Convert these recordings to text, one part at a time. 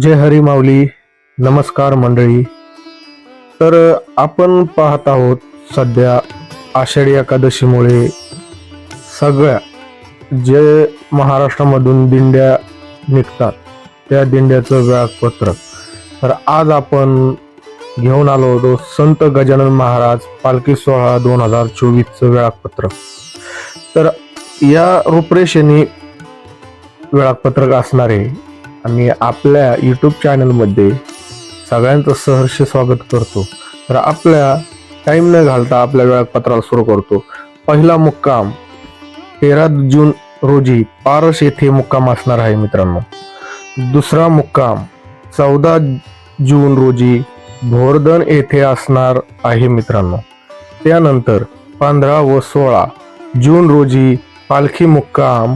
जय हरी माऊली नमस्कार मंडळी. तर आपण पाहत आहोत सध्या आषाढी एकादशीमुळे सगळ्या जे महाराष्ट्रामधून दिंड्या निघतात त्या दिंड्याचं वेळापत्रक तर आज आपण घेऊन आलो होतो संत गजानन महाराज पालखी सोहळा दोन हजार चोवीसचं वेळापत्रक तर या रूपरेषेने वेळापत्रक असणारे आणि आपल्या यूट्यूब चॅनलमध्ये सगळ्यांचं सहर्ष स्वागत करतो. तर आपल्या टाईम न घालता आपल्या वेळापत्राला सुरू करतो. पहिला मुक्काम तेरा जून रोजी पारस येथे मुक्काम असणार आहे मित्रांनो. दुसरा मुक्काम चौदा जून रोजी भोरदन येथे असणार आहे मित्रांनो. त्यानंतर पंधरा व सोळा जून रोजी पालखी मुक्काम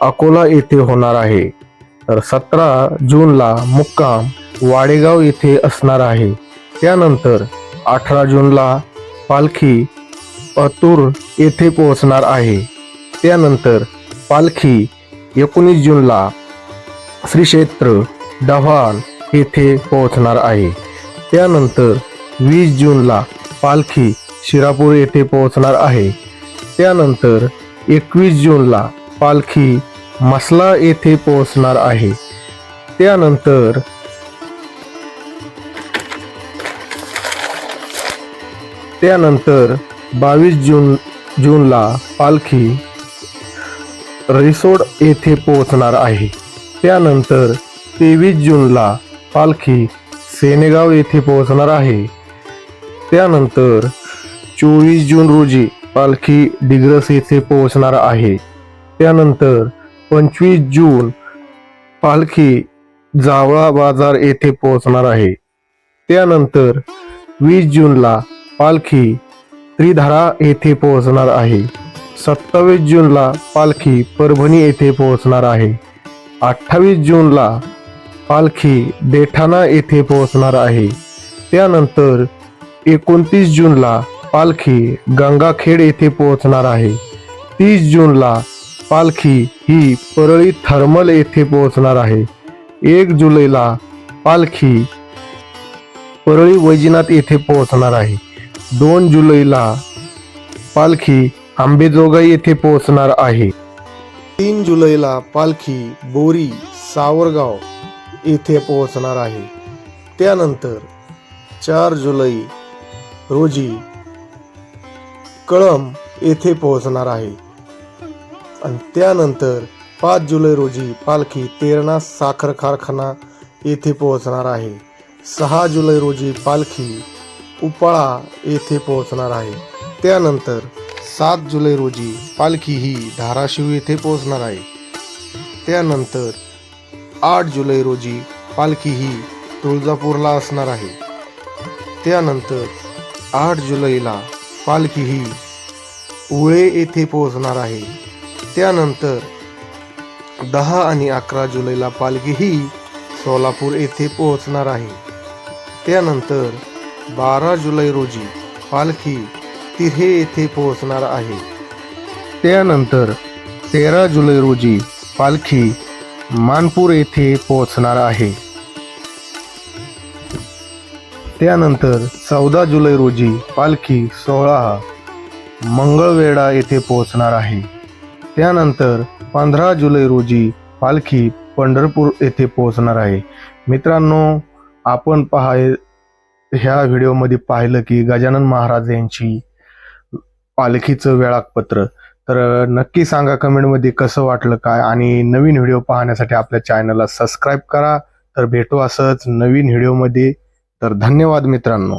अकोला येथे होणार आहे. तर सतरा जूनला मुक्काम वाडेगाव येथे असणार आहे. त्यानंतर अठरा जूनला पालखी अतूर येथे पोहोचणार आहे. त्यानंतर पालखी एकोणीस जूनला श्री क्षेत्र डव्हाण येथे पोहोचणार आहे. त्यानंतर वीस जूनला पालखी शिरापूर येथे पोहोचणार आहे. त्यानंतर एकवीस जूनला पालखी मसला येथे पोहोचणार आहे. त्यानंतर त्यानंतर बावीस जून जूनला पालखी रिसोड येथे पोहोचणार आहे. त्यानंतर तेवीस जूनला पालखी सेनेगाव येथे पोहोचणार आहे. त्यानंतर चोवीस जून रोजी पालखी डिग्रस येथे पोहोचणार आहे. त्यानंतर पंचवीस जून पालखी जावळा बाजार येथे पोहोचणार आहे. त्यानंतर वीस जूनला पालखी त्रिधारा येथे पोहोचणार आहे. सत्तावीस जूनला पालखी परभणी येथे पोहोचणार आहे. अठ्ठावीस जूनला पालखी देठाणा येथे पोहोचणार आहे. त्यानंतर एकोणतीस जूनला पालखी गंगाखेड येथे पोहोचणार आहे. तीस जूनला पालखी ही परळी थर्मल येथे पोहोचणार आहे. एक जुलैला पालखी परळी वैजनाथ येथे पोहोचणार आहे. दोन जुलैला पालखी आंबेजोगाई येथे पोहोचणार आहे. तीन जुलैला पालखी बोरी सावरगाव येथे पोहोचणार आहे. त्यानंतर चार जुलै रोजी कळम येथे पोहोचणार आहे. आणि त्यानंतर पाच जुलै रोजी पालखी तेरणा साखर कारखाना येथे पोहोचणार आहे. सहा जुलै रोजी पालखी उपाळा येथे पोहोचणार आहे. त्यानंतर सात जुलै रोजी पालखी ही धाराशिव येथे पोहोचणार आहे. त्यानंतर आठ जुलै रोजी पालखी ही तुळजापूरला असणार आहे. त्यानंतर आठ जुलैला पालखी ही उळे येथे पोहोचणार आहे. त्यानंतर दहा आणि अकरा जुलैला पालखीही सोलापूर येथे पोहोचणार आहे. त्यानंतर बारा जुलै रोजी पालखी तिहे येथे पोहोचणार आहे. त्यानंतर तेरा जुलै रोजी पालखी मानपूर येथे पोहोचणार आहे. त्यानंतर चौदा जुलै रोजी पालखी सोळा मंगळवेढा येथे पोहोचणार आहे. त्यानंतर पंधरा जुलै रोजी पालखी पंढरपूर येथे पोहोचणार आहे. मित्रांनो आपण पहा ह्या व्हिडिओमध्ये पाहिलं की गजानन महाराज यांची पालखीचं वेळापत्र तर नक्की सांगा कमेंटमध्ये कसं वाटलं काय आणि नवीन व्हिडिओ पाहण्यासाठी आपल्या चॅनलला सबस्क्राईब करा. तर भेटू असंच नवीन व्हिडिओमध्ये. तर धन्यवाद मित्रांनो.